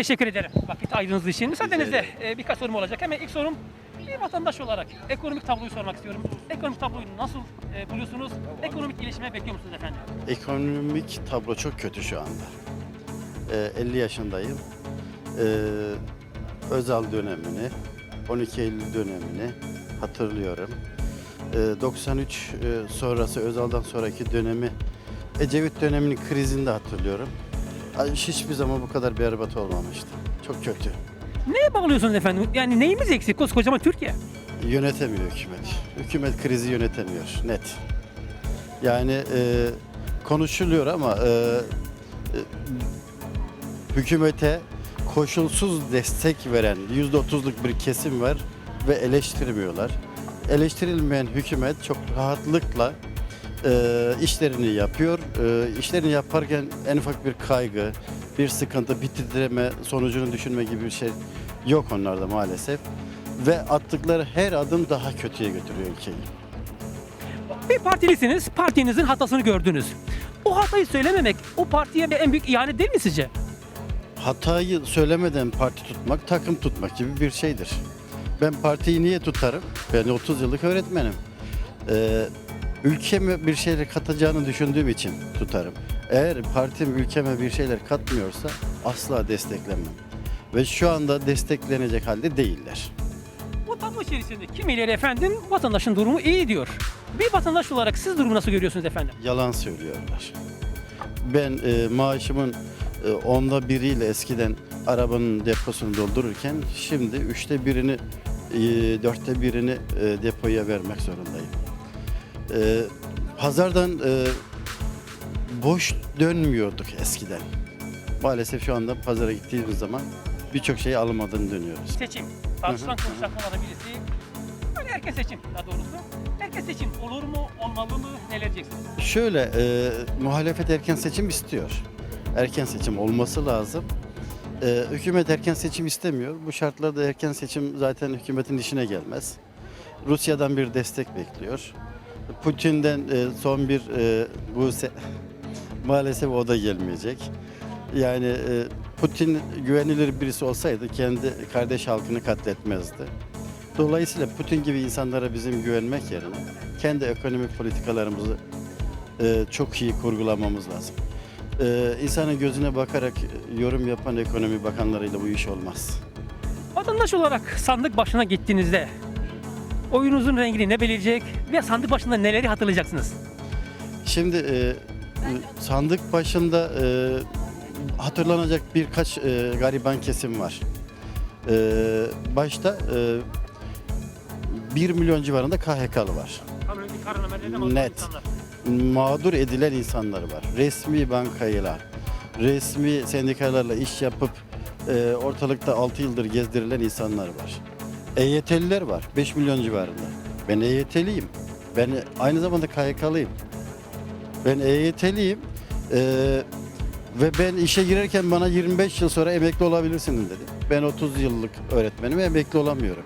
Teşekkür ederim vakit ayırdığınız için. Müsaadenizle e, birkaç sorum olacak. Hemen ilk sorum bir vatandaş olarak ekonomik tabloyu sormak istiyorum. Ekonomik tabloyu nasıl e, buluyorsunuz? Ekonomik gelişme bekliyor musunuz efendim? Ekonomik tablo çok kötü şu anda. Ee, 50 yaşındayım. Ee, Özal dönemini, 12 Eylül dönemini hatırlıyorum. Ee, 93 e, sonrası, Özal'dan sonraki dönemi, Ecevit döneminin krizini de hatırlıyorum. Ay, Hiçbir zaman bu kadar berbat olmamıştı. Çok kötü. Neye bağlıyorsunuz efendim? Yani neyimiz eksik? Koskocaman Türkiye. Yönetemiyor hükümet. Hükümet krizi yönetemiyor net. Yani e, konuşuluyor ama e, e, hükümete koşulsuz destek veren yüzde otuzluk bir kesim var ve eleştirmiyorlar. Eleştirilmeyen hükümet çok rahatlıkla e, işlerini yapıyor. E, işlerini yaparken en ufak bir kaygı, bir sıkıntı, bir titreme sonucunu düşünme gibi bir şey yok onlarda maalesef. Ve attıkları her adım daha kötüye götürüyor ülkeyi. Bir partilisiniz, partinizin hatasını gördünüz. O hatayı söylememek o partiye en büyük ihanet değil mi sizce? Hatayı söylemeden parti tutmak, takım tutmak gibi bir şeydir. Ben partiyi niye tutarım? Ben 30 yıllık öğretmenim. Ee, ülkeme bir şeyler katacağını düşündüğüm için tutarım. Eğer partim ülkeme bir şeyler katmıyorsa asla desteklemem. Ve şu anda desteklenecek halde değiller. Bu tablo içerisinde kimileri efendim vatandaşın durumu iyi diyor. Bir vatandaş olarak siz durumu nasıl görüyorsunuz efendim? Yalan söylüyorlar. Ben e, maaşımın e, onda biriyle eskiden arabanın deposunu doldururken şimdi üçte birini, e, dörtte birini e, depoya vermek zorundayım. E, pazardan e, boş dönmüyorduk eskiden. Maalesef şu anda pazara gittiğimiz zaman birçok şeyi almadan dönüyoruz. Seçim. Tartışılan konuşulan konulardan birisi. Hani erken seçim daha doğrusu. Erken seçim olur mu, olmalı mı, neler diyeceksiniz? Şöyle, e, muhalefet erken seçim istiyor. Erken seçim olması lazım. E, hükümet erken seçim istemiyor. Bu şartlarda erken seçim zaten hükümetin işine gelmez. Rusya'dan bir destek bekliyor. Putin'den e, son bir e, bu se- maalesef o da gelmeyecek. Yani e, Putin güvenilir birisi olsaydı kendi kardeş halkını katletmezdi. Dolayısıyla Putin gibi insanlara bizim güvenmek yerine kendi ekonomik politikalarımızı çok iyi kurgulamamız lazım. İnsanın gözüne bakarak yorum yapan ekonomi bakanlarıyla bu iş olmaz. Vatandaş olarak sandık başına gittiğinizde oyunuzun rengini ne belirleyecek ve sandık başında neleri hatırlayacaksınız? Şimdi e, sandık başında e, hatırlanacak birkaç e, gariban kesim var. E, başta e, 1 milyon civarında KHK'lı var. Net. mağdur edilen insanlar var. Resmi bankayla, resmi sendikalarla iş yapıp e, ortalıkta 6 yıldır gezdirilen insanlar var. EYT'liler var 5 milyon civarında. Ben EYT'liyim. Ben aynı zamanda KYK'lıyım. Ben EYT'liyim. E, ve ben işe girerken bana 25 yıl sonra emekli olabilirsiniz dedi. Ben 30 yıllık öğretmenim emekli olamıyorum.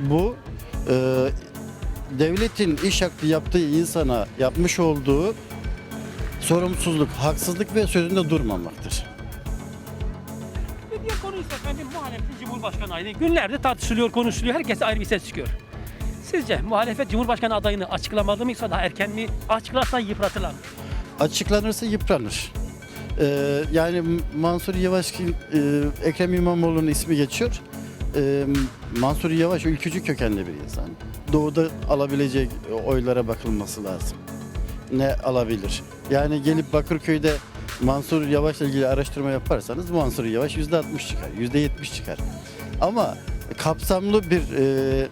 Bu e, devletin iş hakkı yaptığı insana yapmış olduğu sorumsuzluk, haksızlık ve sözünde durmamaktır. Bir diğer konu ise efendim muhalefetin Cumhurbaşkanı adayı. Günlerde tartışılıyor, konuşuluyor. Herkese ayrı bir ses çıkıyor. Sizce muhalefet Cumhurbaşkanı adayını açıklamalı mı daha erken mi? Açıklarsa yıpratırlar mı? Açıklanırsa yıpranır. Ee, yani Mansur Yavaş, e, Ekrem İmamoğlu'nun ismi geçiyor. Ee, Mansur Yavaş ülkücü kökenli bir insan. Doğuda alabilecek oylara bakılması lazım. Ne alabilir? Yani gelip Bakırköy'de Mansur Yavaş'la ilgili araştırma yaparsanız Mansur Yavaş %60 çıkar, %70 çıkar. Ama kapsamlı bir e,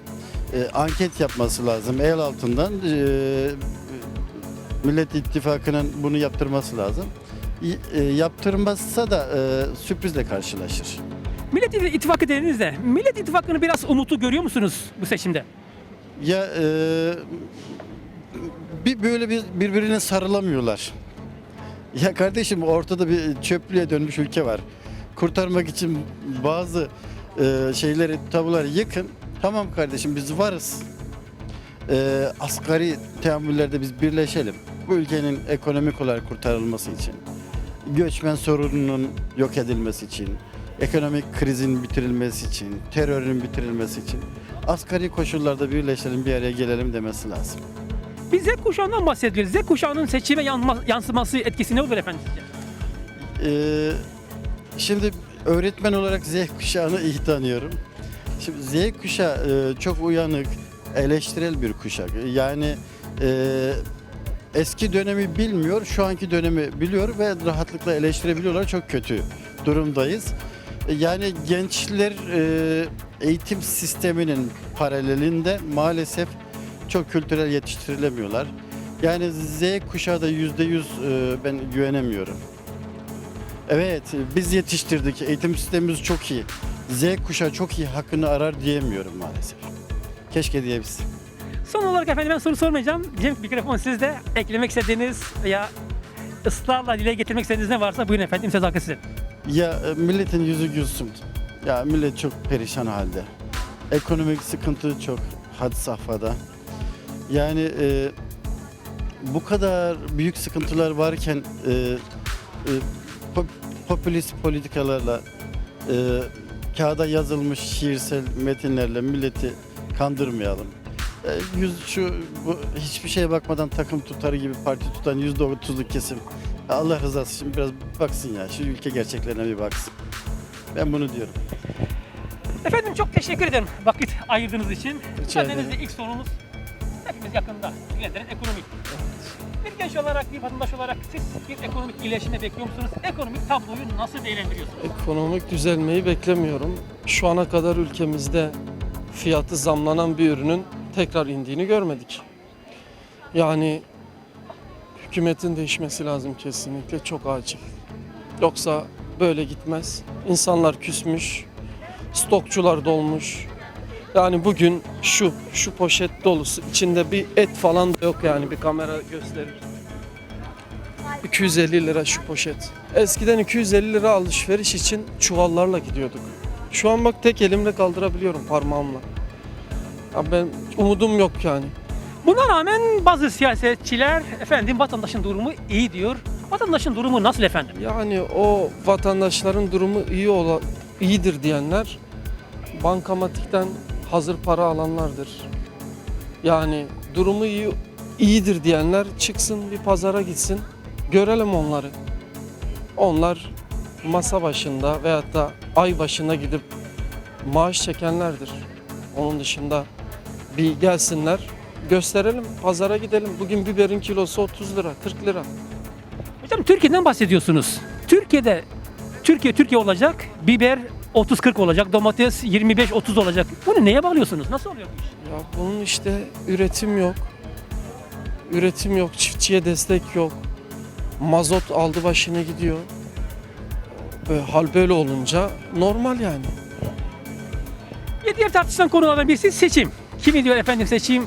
e, anket yapması lazım el altından. E, Millet İttifakı'nın bunu yaptırması lazım. E, yaptırmazsa da e, sürprizle karşılaşır. Millet İttifakı dediğinizde Millet İttifakı'nı biraz umutlu görüyor musunuz bu seçimde? Ya e, bir böyle bir birbirine sarılamıyorlar. Ya kardeşim ortada bir çöplüğe dönmüş ülke var. Kurtarmak için bazı e, şeyleri, tabuları yıkın. Tamam kardeşim biz varız. E, asgari teamüllerde biz birleşelim. Bu ülkenin ekonomik olarak kurtarılması için. Göçmen sorununun yok edilmesi için. ekonomik krizin bitirilmesi için, terörün bitirilmesi için asgari koşullarda birleşelim bir araya gelelim demesi lazım. Biz Z kuşağından bahsediyoruz. Z kuşağının seçime yansıması etkisi ne olur efendim sizce? Ee, şimdi öğretmen olarak Z kuşağını iyi tanıyorum. Şimdi Z kuşağı e, çok uyanık, eleştirel bir kuşak. Yani e, eski dönemi bilmiyor, şu anki dönemi biliyor ve rahatlıkla eleştirebiliyorlar. Çok kötü durumdayız. Yani gençler e, eğitim sisteminin paralelinde maalesef çok kültürel yetiştirilemiyorlar. Yani Z kuşağı da yüzde yüz e, ben güvenemiyorum. Evet, biz yetiştirdik. Eğitim sistemimiz çok iyi. Z kuşağı çok iyi hakkını arar diyemiyorum maalesef. Keşke diyebilsem. Son olarak efendim ben soru sormayacağım. Cem mikrofon sizde. Eklemek istediğiniz veya ısrarla dile getirmek istediğiniz ne varsa buyurun efendim söz hakkı sizin. Ya e, milletin yüzü gülsün. Ya millet çok perişan halde. Ekonomik sıkıntı çok had safhada. Yani e, bu kadar büyük sıkıntılar varken e, e, pop- popülist politikalarla e, kağıda yazılmış şiirsel metinlerle milleti kandırmayalım. E, yüz şu bu hiçbir şeye bakmadan takım tutarı gibi parti tutan yüzde otuzluk kesim Allah rızası için biraz baksın ya. Şu ülke gerçeklerine bir baksın. Ben bunu diyorum. Efendim çok teşekkür ederim vakit ayırdığınız için. Müsaadenizle ilk sorumuz hepimiz yakında ilgilendiren ekonomik. Bir genç olarak, bir vatandaş olarak siz bir ekonomik iyileşme bekliyor musunuz? Ekonomik tabloyu nasıl değerlendiriyorsunuz? Ekonomik düzelmeyi beklemiyorum. Şu ana kadar ülkemizde fiyatı zamlanan bir ürünün tekrar indiğini görmedik. Yani hükümetin değişmesi lazım kesinlikle çok acil. Yoksa böyle gitmez. İnsanlar küsmüş, stokçular dolmuş. Yani bugün şu, şu poşet dolusu içinde bir et falan da yok yani bir kamera gösterir. 250 lira şu poşet. Eskiden 250 lira alışveriş için çuvallarla gidiyorduk. Şu an bak tek elimle kaldırabiliyorum parmağımla. Ya ben umudum yok yani. Buna rağmen bazı siyasetçiler efendim vatandaşın durumu iyi diyor. Vatandaşın durumu nasıl efendim? Yani o vatandaşların durumu iyi ola, iyidir diyenler bankamatikten hazır para alanlardır. Yani durumu iyi iyidir diyenler çıksın bir pazara gitsin. Görelim onları. Onlar masa başında veyahut da ay başına gidip maaş çekenlerdir. Onun dışında bir gelsinler gösterelim pazara gidelim. Bugün biberin kilosu 30 lira 40 lira. Hocam Türkiye'den bahsediyorsunuz. Türkiye'de Türkiye Türkiye olacak. Biber 30-40 olacak. Domates 25-30 olacak. Bunu neye bağlıyorsunuz? Nasıl oluyor bu iş? Ya bunun işte üretim yok. Üretim yok, çiftçiye destek yok. Mazot aldı başını gidiyor. Böyle, hal böyle olunca normal yani. Bir diğer tartışılan konulardan birisi seçim. Kimi diyor efendim seçim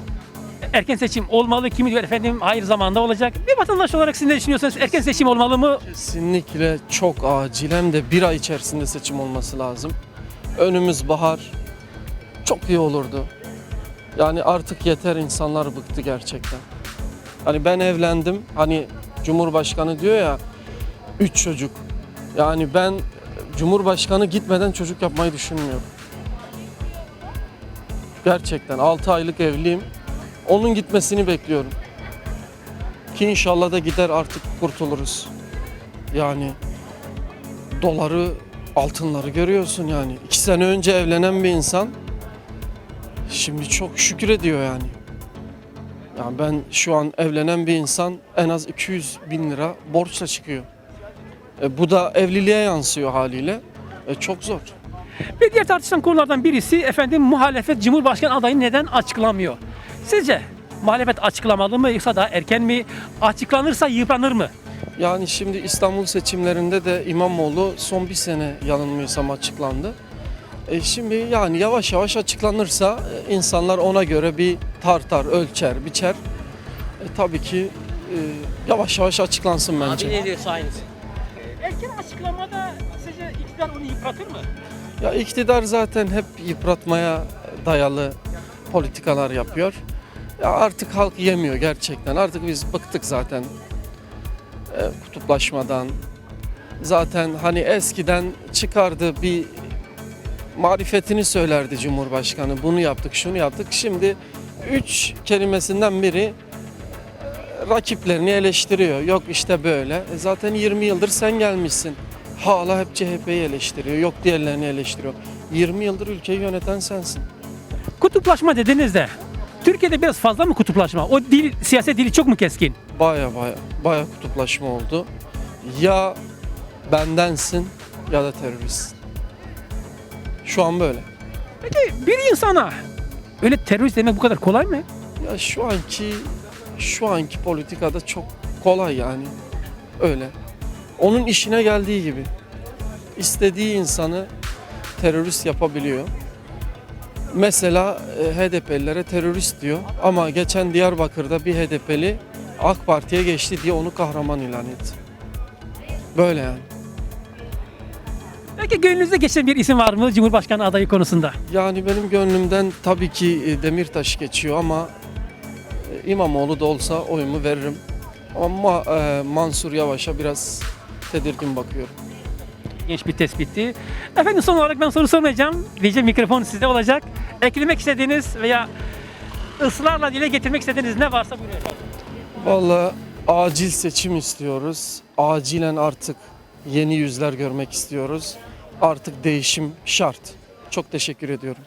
erken seçim olmalı, kimi diyor efendim hayır zamanda olacak. Bir vatandaş olarak siz ne düşünüyorsunuz? Erken seçim olmalı mı? Kesinlikle çok acil hem de bir ay içerisinde seçim olması lazım. Önümüz bahar. Çok iyi olurdu. Yani artık yeter insanlar bıktı gerçekten. Hani ben evlendim. Hani Cumhurbaşkanı diyor ya üç çocuk. Yani ben Cumhurbaşkanı gitmeden çocuk yapmayı düşünmüyorum. Gerçekten 6 aylık evliyim. Onun gitmesini bekliyorum. Ki inşallah da gider artık kurtuluruz. Yani doları, altınları görüyorsun yani. İki sene önce evlenen bir insan şimdi çok şükür ediyor yani. Yani ben şu an evlenen bir insan en az 200 bin lira borçla çıkıyor. E, bu da evliliğe yansıyor haliyle. E, çok zor. Bir diğer tartışılan konulardan birisi efendim muhalefet Cumhurbaşkanı adayını neden açıklamıyor? Sizce muhalefet açıklamalı mı yoksa daha erken mi? Açıklanırsa yıpranır mı? Yani şimdi İstanbul seçimlerinde de İmamoğlu son bir sene yanılmıyorsam açıklandı. E şimdi yani yavaş yavaş açıklanırsa e, insanlar ona göre bir tartar, ölçer, biçer. E, tabii ki e, yavaş yavaş açıklansın bence. Abi ne diyorsa aynısı. Erken açıklamada sizce iktidar onu yıpratır mı? Ya iktidar zaten hep yıpratmaya dayalı politikalar yapıyor. Artık halk yemiyor gerçekten. Artık biz bıktık zaten e, kutuplaşmadan, Zaten hani eskiden çıkardı bir marifetini söylerdi Cumhurbaşkanı. Bunu yaptık, şunu yaptık. Şimdi üç kelimesinden biri e, rakiplerini eleştiriyor. Yok işte böyle. E zaten 20 yıldır sen gelmişsin. Hala hep CHP'yi eleştiriyor. Yok diğerlerini eleştiriyor. 20 yıldır ülkeyi yöneten sensin. Kutuplaşma dediniz de Türkiye'de biraz fazla mı kutuplaşma? O dil, siyaset dili çok mu keskin? Baya baya baya kutuplaşma oldu. Ya bendensin ya da teröristsin. Şu an böyle. Peki bir insana öyle terörist demek bu kadar kolay mı? Ya şu anki şu anki politikada çok kolay yani. Öyle. Onun işine geldiği gibi. istediği insanı terörist yapabiliyor. Mesela e, HDP'lilere terörist diyor ama geçen Diyarbakır'da bir HDP'li AK Parti'ye geçti diye onu kahraman ilan etti. Böyle yani. Peki gönlünüzde geçen bir isim var mı Cumhurbaşkanı adayı konusunda? Yani benim gönlümden tabii ki e, Demirtaş geçiyor ama e, İmamoğlu da olsa oyumu veririm. Ama Mansur Yavaş'a biraz tedirgin bakıyorum. Genç bir tespitti. Efendim son olarak ben soru sormayacağım. Diyeceğim mikrofon sizde olacak. Eklemek istediğiniz veya ısrarla dile getirmek istediğiniz ne varsa buyurun efendim. Vallahi acil seçim istiyoruz. Acilen artık yeni yüzler görmek istiyoruz. Artık değişim şart. Çok teşekkür ediyorum.